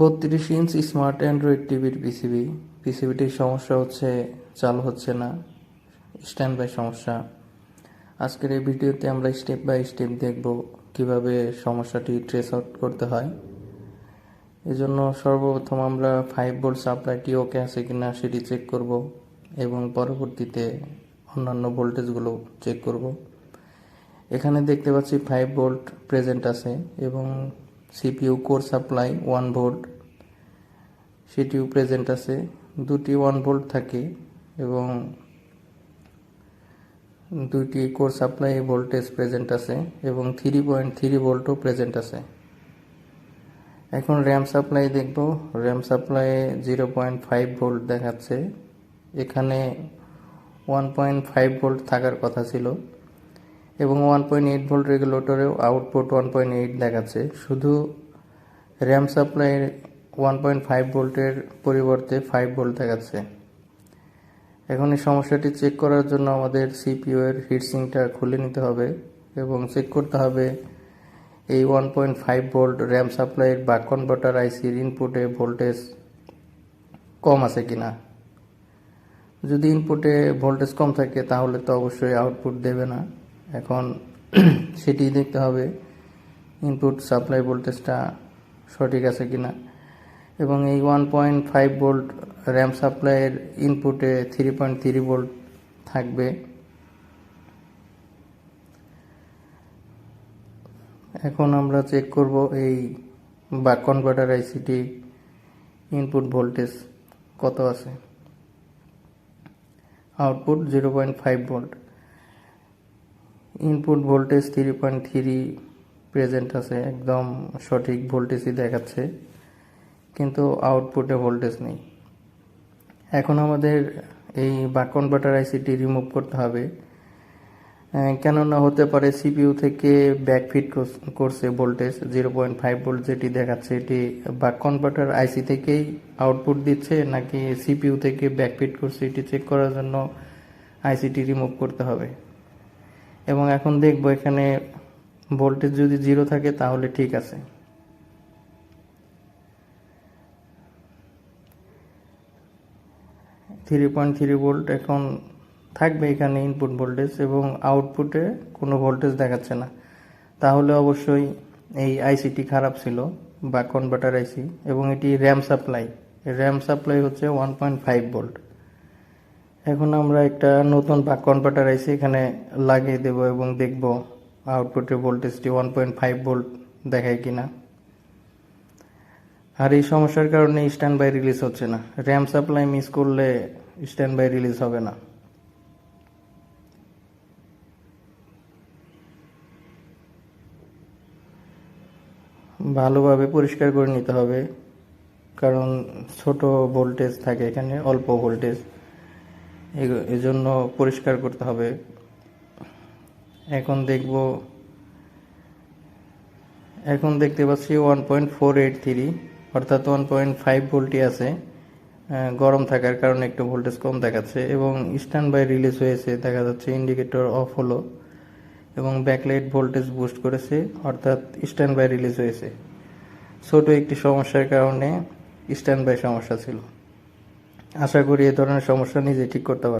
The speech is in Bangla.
বত্রিশ ইঞ্চ স্মার্ট অ্যান্ড্রয়েড টিভির পিসিবি পিসিবিটির সমস্যা হচ্ছে, চালু হচ্ছে না। স্ট্যান্ড বাই সমস্যা। আজকের এই ভিডিওতে আমরা স্টেপ বাই স্টেপ দেখব কীভাবে সমস্যাটি ট্রেস আউট করতে হয়। এজন্য সর্বপ্রথম আমরা ফাইভ ভোল্ট সাপ্লাইটি ওকে আছে কিনা সেটি চেক করব এবং পরবর্তীতে অন্যান্য ভোল্টেজগুলো চেক করব। এখানে দেখতে পাচ্ছি ফাইভ ভোল্ট প্রেজেন্ট আছে এবং CPU, core supply, one volt সেটিও প্রেজেন্ট আছে। দুটি ওয়ান ভোল্ট থাকে এবং দুইটি কোর সাপ্লাই ভোল্টেজ প্রেজেন্ট আছে এবং থ্রি পয়েন্ট থ্রি ভোল্টও প্রেজেন্ট আছে। এখন র্যাম সাপ্লাই দেখব। RAM supply zero point five volt দেখাচ্ছে। এখানে ওয়ান পয়েন্ট ফাইভ ভোল্ট থাকার কথা ছিল। এবং ওয়ান পয়েন্ট এইট ভোল্ট রেগুলেটরেও আউটপুট ওয়ান পয়েন্ট এইট দেখাচ্ছে। শুধু র্যাম সাপ্লাইয়ের ওয়ান পয়েন্ট ফাইভ ভোল্টের পরিবর্তে ফাইভ ভোল্ট দেখাচ্ছে। এখন এই সমস্যাটি চেক করার জন্য আমাদের সিপিইউ এর হিটসিংটা খুলে নিতে হবে এবং চেক করতে হবে এই one point five volt RAM সাপ্লাইয়ের বা কনভার্টার আইসির ইনপুটে ভোল্টেজ কম আছে কিনা। যদি ইনপুটে ভোল্টেজ কম থাকে, তাহলে তো অবশ্যই আউটপুট দেবে না। এখন সেটি দেখতে হবে ইনপুট সাপ্লাই ভোল্টেজটা সঠিক আছে কি না এবং এই one point five volt RAM সাপ্লাইয়ের ইনপুটে থ্রি পয়েন্ট থ্রি ভোল্ট থাকবে। এখন আমরা চেক করব এই বাক কনভার্টার আইসিটি ইনপুট ভোল্টেজ কত আছে। Output zero point five volt input voltage three point three present আছে, একদম সঠিক ভোল্টেজই দেখাচ্ছে, কিন্তু আউটপুটে ভোল্টেজ নেই। এখন আমাদের এই বাক কনভার্টার আইসিটি রিমুভ করতে হবে কেননা হতে পারে সিপিইউ থেকে ব্যাকফিট করছে voltage zero point five volt যেটি দেখাচ্ছে, এটি বাক কনভার্টার আইসি থেকেই আউটপুট দিচ্ছে, নাকি সিপিইউ থেকে ব্যাকফিট করছে, এটি চেক করার জন্য আইসিটি রিমুভ করতে হবে। এবং এখন দেখব এখানে ভোল্টেজ যদি জিরো থাকে তাহলে ঠিক আছে। থ্রি পয়েন্ট থ্রি ভোল্ট এখন থাকবে এখানে ইনপুট ভোল্টেজ এবং আউটপুটে কোনো ভোল্টেজ দেখাচ্ছে না। তাহলে অবশ্যই এই আইসিটি খারাপ ছিল বা কনভার্টার আইসি এবং এটি র্যাম সাপ্লাই র্যাম সাপ্লাই হচ্ছে ওয়ান পয়েন্ট ফাইভ ভোল্ট এখন আমরা একটা নতুন বা কনভার্টার আইসি, এখানে লাগিয়ে দেব এবং দেখব আউটপুটের ভোল্টেজটি ওয়ান পয়েন্ট ফাইভ ভোল্ট দেখায় কি না আর এই সমস্যার কারণে স্ট্যান্ড বাই রিলিজ হচ্ছে না। র্যাম সাপ্লাই মিস করলে স্ট্যান্ড বাই রিলিজ হবে না। ভালোভাবে পরিষ্কার করে নিতে হবে, কারণ ছোট ভোল্টেজ থাকে এখানে, অল্প ভোল্টেজ এজন্য পরিষ্কার করতে হবে। এখন দেখব, এখন দেখতে পাচ্ছি one point four eight three অর্থাৎ ওয়ান পয়েন্ট ফাইভ ভোল্টই আছে। গরম থাকার কারণে একটু ভোল্টেজ কম দেখাচ্ছে এবং স্ট্যান্ড বাই রিলিজ হয়েছে, দেখা যাচ্ছে ইন্ডিকেটর অফ হলো এবং ব্যাকলাইট ভোল্টেজ বুস্ট করেছে, অর্থাৎ স্ট্যান্ড বাই রিলিজ হয়েছে। ছোট একটি সমস্যার কারণে স্ট্যান্ড বাই সমস্যা ছিল। আশা করি এ ধরনের সমস্যা নিজে ঠিক করতে পারবে।